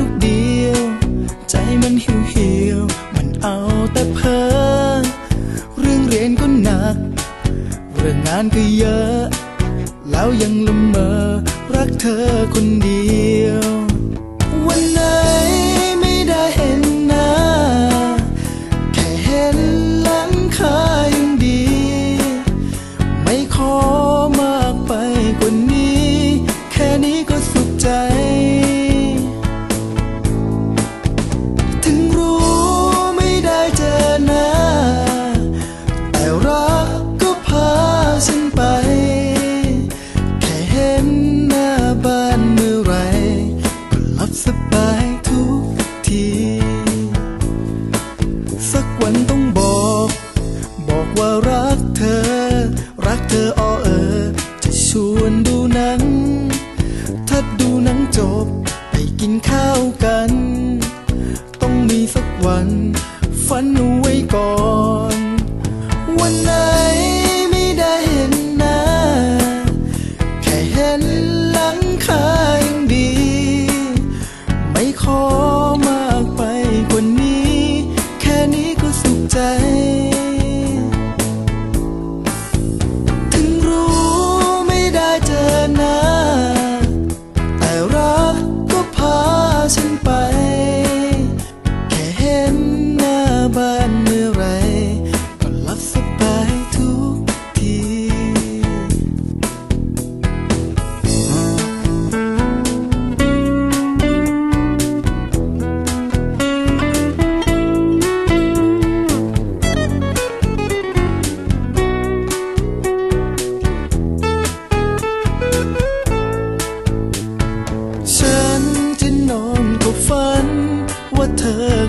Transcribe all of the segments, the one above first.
ลูกเดียว ใจมันหิวหิวมันเอาแต่เพ้อเรื่องเรียนก็หนัก เรื่องงานก็เยอะ แล้วยังละเมอรักเธอคนเดียว สบายทุกที สักวันต้องบอก บอกว่ารักเธอ รักเธออ้อเออ จะชวนดูหนัง ถ้าดูหนังจบ ไปกินข้าวกัน ต้องมีสักวัน ฝันไว้ก่อน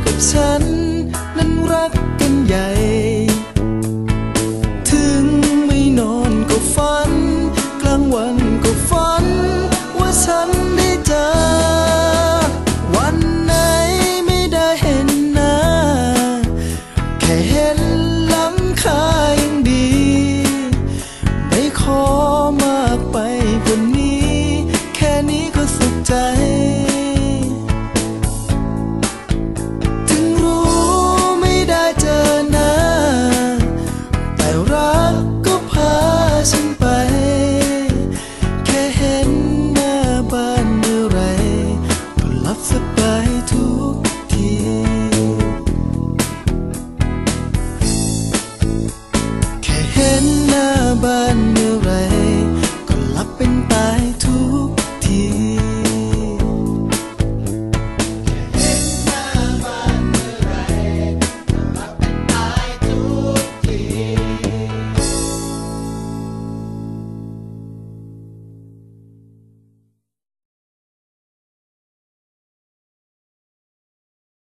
กับฉัน